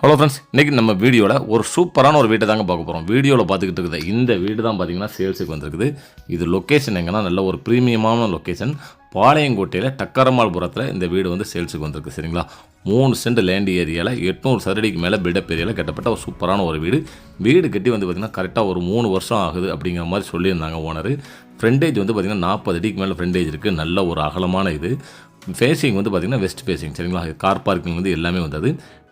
Hello friends இன்றைக்கி நம்ம வீடியோவில் ஒரு சூப்பரான ஒரு வீட்டை தாங்க பார்க்க போகிறோம் வீடியோவில் பார்த்துக்கிட்டு இருக்குது இந்த வீடு தான் பார்த்தீங்கன்னா சேல்ஸுக்கு வந்திருக்குது. இது லொக்கேஷன் எங்கன்னா நல்ல ஒரு ப்ரீமியமான லொக்கேஷன் பாளையங்கோட்டையில் டக்கரமால்புரத்தில் இந்த வீடு வந்து சேல்ஸுக்கு வந்திருக்கு சரிங்களா? மூணு சென்ட் லேண்ட் ஏரியாவில் எட்நூறு சதுரடிக்கு மேலே பில்டப் ஏரியாவில் கட்டப்பட்ட ஒரு சூப்பரான ஒரு வீடு. வீடு கட்டி வந்து பார்த்திங்கன்னா கரெக்டாக ஒரு மூணு வருஷம் ஆகுது அப்படிங்கிற மாதிரி சொல்லியிருந்தாங்க ஓனர் ஃப்ரண்டேஜ் வந்து பார்த்திங்கன்னா நாற்பது அடிக்கு மேலே ஃப்ரண்டேஜ் இருக்குது நல்ல ஒரு அகலமான இது. ஃபேஸிங் வந்து பார்த்திங்கன்னா வெஸ்ட் ஃபேஸிங் சரிங்களா? கார் பார்க்கிங் வந்து எல்லாமே வந்தது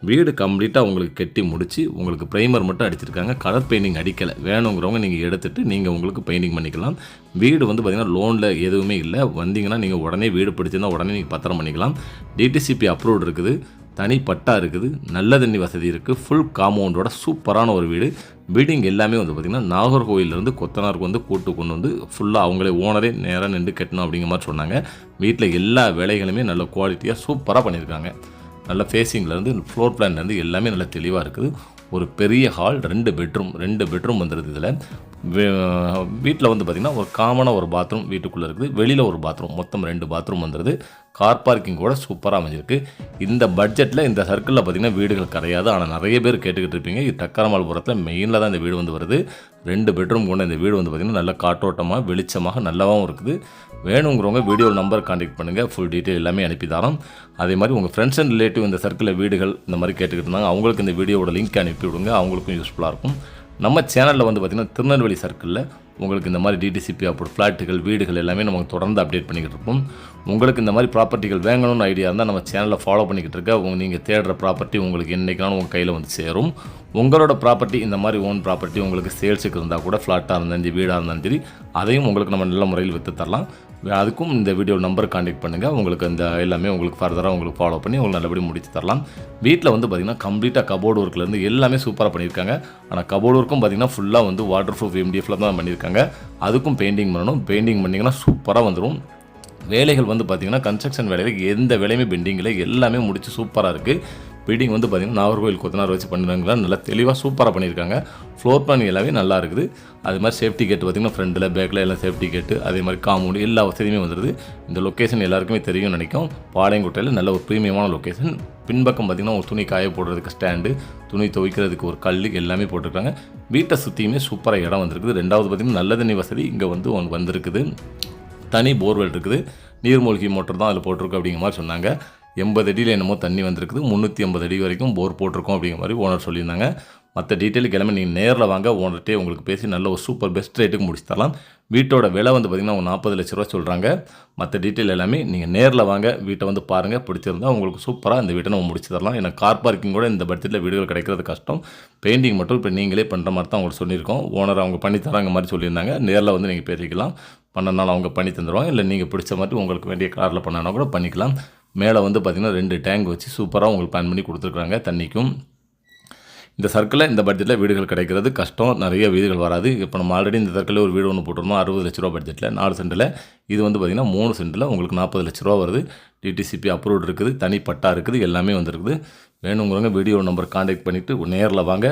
வீடு கம்ப்ளீட்டாக உங்களுக்கு கட்டி முடிச்சு உங்களுக்கு ப்ரைமர் மட்டும் அடிச்சிருக்காங்க. கலர் பெயிண்டிங் அடிக்கலை. வேணுங்கிறவங்க நீங்கள் எடுத்துகிட்டு நீங்கள் உங்களுக்கு பெயிண்டிங் பண்ணிக்கலாம். வீடு வந்து பார்த்திங்கன்னா லோனில் எதுவுமே இல்லை. வந்தீங்கன்னா நீங்கள் உடனே வீடு பிடிச்சிருந்தா உடனே நீங்கள் பத்திரம் பண்ணிக்கலாம். டிடிசிபி அப்ரூவ்டு இருக்குது. தனி பட்டா இருக்குது நல்ல தண்ணி வசதி இருக்குது ஃபுல் காம்பவுண்டோட சூப்பரான ஒரு வீடு. பில்டிங் எல்லாமே வந்து பார்த்திங்கன்னா நாகர்கோவிலேருந்து கொத்தனாருக்கு வந்து கூட்டு கொண்டு வந்து ஃபுல்லாக அவங்களே ஓனரே நேராக நின்று கட்டணும் அப்படிங்கிற மாதிரி சொன்னாங்க. வீட்டில் எல்லா வேலைகளுமே நல்ல குவாலிட்டியாக சூப்பராக பண்ணியிருக்காங்க. நல்ல ஃபேஸிங்லேருந்து ஃப்ளோர் பிளான்லேருந்து எல்லாமே நல்ல தெளிவாக இருக்குது. ஒரு பெரிய ஹால் ரெண்டு பெட்ரூம் ரெண்டு பெட்ரூம் வந்துடுது இதில். வீட்டில் வந்து பார்த்திங்கன்னா ஒரு காமனாக ஒரு பாத்ரூம் வீட்டுக்குள்ளே இருக்குது. வெளியில் ஒரு பாத்ரூம் மொத்தம் ரெண்டு பாத்ரூம் வந்துடுது கார் பார்க்கிங் கூட சூப்பராக அமைஞ்சிருக்கு. இந்த பட்ஜெட்டில் இந்த சர்க்கிளில் பார்த்திங்கன்னா வீடுகள் கிடையாது. ஆனால் நிறைய பேர் கேட்டுக்கிட்டு இருப்பீங்க. இது தக்கரமால்புரத்தில் மெயினில் தான் இந்த வீடு வந்து வருது. ரெண்டு பெட்ரூம் கொண்ட இந்த வீடு வந்து பார்த்திங்கன்னா நல்ல காற்றோட்டமாக வெளிச்சமாக நல்லாவும் இருக்குது. வேணுங்கிறவங்க வீடியோ நம்பர் காண்டாக்ட் பண்ணுங்கள் ஃபுல் டீட்டெயில் எல்லாமே அனுப்பி தரோம். அதே மாதிரி உங்கள் ஃப்ரெண்ட்ஸ் அண்ட் ரிலேட்டிவ் இந்த சர்க்கிளில் வீடுகள் இந்த மாதிரி கேட்டுக்கிட்டு இருந்தாங்க. அவங்களுக்கு இந்த வீடியோவோட லிங்க் அனுப்பி விடுங்க. அவங்களுக்கும் யூஸ்ஃபுல்லாக இருக்கும். நம்ம சேனலில் வந்து பார்த்திங்கன்னா திருநெல்வேலி சர்க்கிளில் உங்களுக்கு இந்த மாதிரி டிடிசிபி அப்புறம் ஃப்ளாட்டுகள் வீடுகள் எல்லாமே நமக்கு தொடர்ந்து அப்டேட் பண்ணிக்கிட்டு இருப்போம். உங்களுக்கு இந்த மாதிரி ப்ராப்பர்ட்டிகள் வேங்கணும்னு ஐடியா இருந்தால் நம்ம சேனலை ஃபாலோ பண்ணிக்கிட்டு இருக்க. உங்கள் நீங்கள் தேடுற ப்ராப்பர்ட்டி உங்களுக்கு என்றைக்கான உங்கள் கையில் வந்து சேரும். உங்களோட ப்ராப்பர்ட்டி இந்த மாதிரி ஓன் ப்ராப்பர்ட்டி உங்களுக்கு சேல்ஸுக்கு இருந்தால் கூட ஃப்ளாட்டாக இருந்தாலும் சரி வீடாக இருந்தாலும் சரி அதையும் உங்களுக்கு நம்ம நல்ல முறையில் விற்று தரலாம். அதுக்கும் இந்த வீடியோ நம்பர் காண்டாக்ட் பண்ணுங்கள் உங்களுக்கு இந்த எல்லாமே உங்களுக்கு ஃபர்தராக உங்களுக்கு ஃபாலோ பண்ணி உங்களுக்கு நல்லபடி முடித்து தரலாம். வீட்டில் வந்து பார்த்திங்கன்னா கம்ப்ளீட்டாக கபோர்டு ஒர்க்லேருந்து எல்லாமே சூப்பராக பண்ணியிருக்காங்க. ஆனால் கபோர்டு ஒர்க்கும் பார்த்திங்கன்னா ஃபுல்லாக வந்து வாட்டர் ப்ரூஃப் எம்டிஎஃப்ல தான் பண்ணியிருக்காங்க. அதுக்கும் பெயிண்டிங் பண்ணணும். பெயிண்டிங் பண்ணிங்கன்னா சூப்பராக வந்துடும் வேலைகள் வந்து பார்த்திங்கன்னா கன்ஸ்ட்ரக்ஷன் வேலைகள் எந்த வேலையுமே பெண்டிங்கில் எல்லாமே முடித்து சூப்பராக இருக்குது பீடிங் வந்து பார்த்திங்கன்னா நாகர்கோவில் கொத்தனார் வச்சு பண்ணுறாங்களா நல்லா தெளிவாக சூப்பராக பண்ணியிருக்காங்க. ஃப்ளோர் பிளான் எல்லாமே நல்லா இருக்குது. அது மாதிரி சேஃப்டி கேட் பார்த்திங்கன்னா ஃப்ரண்டில் பேக்கில் எல்லாம் சேஃப்டி கேட்டு அதே மாதிரி காமௌண்ட் எல்லா வசதியுமே வந்துடுது இந்த லொக்கேஷன் எல்லாருக்குமே தெரியும் நினைக்கும் பாளையங்கோட்டையில் நல்ல ஒரு ப்ரீமியமான லொக்கேஷன் பின்பக்கம் பார்த்திங்கன்னா ஒரு துணி காய போடுறதுக்கு ஸ்டாண்டு துணி துவைக்கிறதுக்கு ஒரு கல் எல்லாமே போட்டிருக்காங்க. வீட்டை சுற்றியுமே சூப்பராக இடம் வந்திருக்குது. ரெண்டாவது பார்த்திங்கன்னா நல்ல தண்ணி வசதி இங்கே வந்து வந்திருக்குது. தனி போர்வெல் இருக்குது. நீர்மூழ்கி மோட்டர் தான் அதில் போட்டிருக்கு அப்படிங்கிற மாதிரி சொன்னாங்க. எண்பது அடியில் என்னமோ தண்ணி வந்திருக்குது. முந்நூற்றி ஐம்பது அடி வரைக்கும் போர் போட்டிருக்கோம் அப்படிங்கிற மாதிரி ஓனர் சொல்லியிருந்தாங்க. மற்ற டீட்டெயிலுக்கு எல்லாமே நீங்கள் நேரில் வாங்க. ஓனர்கிட்டே உங்களுக்கு பேசி நல்ல ஒரு சூப்பர் பெஸ்ட் ரேட்டுக்கு முடிச்சு தரலாம். வீட்டோட விலை வந்து பார்த்திங்கன்னா ஒரு நாற்பது லட்ச ரூபா சொல்கிறாங்க மற்ற டீட்டெயில் எல்லாமே நீங்கள் நேரில் வாங்க. வீட்டை வந்து பாருங்கள் பிடிச்சிருந்தா உங்களுக்கு சூப்பராக இந்த வீட்டை நம்ம முடிச்சு தரலாம். ஏன்னா கார் பார்க்கிங் கூட இந்த பட்ஜெட்டில் வீடுகள் கிடைக்கிறது கஷ்டம். பெயிண்டிங் மட்டும் இப்போ நீங்களே பண்ணுற மாதிரி தான் உங்களுக்கு சொல்லியிருக்கோம். ஓனர் அவங்க பண்ணி தராங்க மாதிரி சொல்லியிருந்தாங்க. நேரில் வந்து நீங்கள் பேசிக்கலாம். பண்ணனால அவங்க பண்ணி தந்துடுவாங்க இல்லை நீங்கள் பிடிச்ச மாதிரி உங்களுக்கு வேண்டிய காரில் பண்ணனா கூட பண்ணிக்கலாம். மேலே வந்து பார்த்திங்கன்னா ரெண்டு டேங்க் வச்சு சூப்பராக உங்களுக்கு பிளான் பண்ணி கொடுத்துருக்குறாங்க தண்ணிக்கும். இந்த சர்க்கிளில் இந்த பட்ஜெட்டில் வீடுகள் கிடைக்கிறது கஷ்டம். நிறைய வீடுகள் வராது. இப்போ நம்ம ஆல்ரெடி இந்த சர்க்கிளில் ஒரு வீடு ஒன்று போட்டிருந்தோம். அறுபது லட்ச ரூபா பட்ஜெட்டில் நாலு சென்டில் இது வந்து பார்த்திங்கன்னா மூணு சென்டில் உங்களுக்கு நாற்பது லட்ச ரூபா வருது. டிடிசிபி அப்ரூவ்டு இருக்குது. தனிப்பட்டா இருக்குது. எல்லாமே வந்துருக்குது. வேணுங்கிறவங்க வீடியோ நம்பர் காண்டாக்ட் பண்ணிவிட்டு நேரில் வாங்க.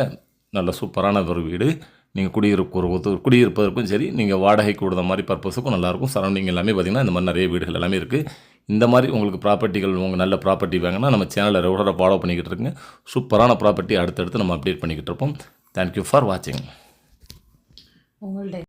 நல்ல சூப்பரான ஒரு வீடு. நீங்கள் குடியிருப்பு குடியிருப்பதற்கும் சரி நீங்கள் வாடகைக்கு விடுற மாதிரி பர்பஸுக்கும் நல்லாயிருக்கும். சரௌண்டிங் எல்லாமே பார்த்திங்கன்னா இந்த மாதிரி நிறைய வீடுகள் எல்லாமே இருக்குது இந்த மாதிரி உங்களுக்கு ப்ராப்பர்ட்டிகள் உங்கள் நல்ல ப்ராப்பர்ட்டி வாங்கினா நம்ம சேனலை ரெகுலராக ஃபாலோ பண்ணிக்கிட்டு இருக்குங்க சூப்பரான ப்ராப்பர்ட்டி அடுத்தடுத்து நம்ம அப்டேட் பண்ணிக்கிட்டு இருப்போம். தேங்க்யூ ஃபார் வாட்சிங் உங்களுடைய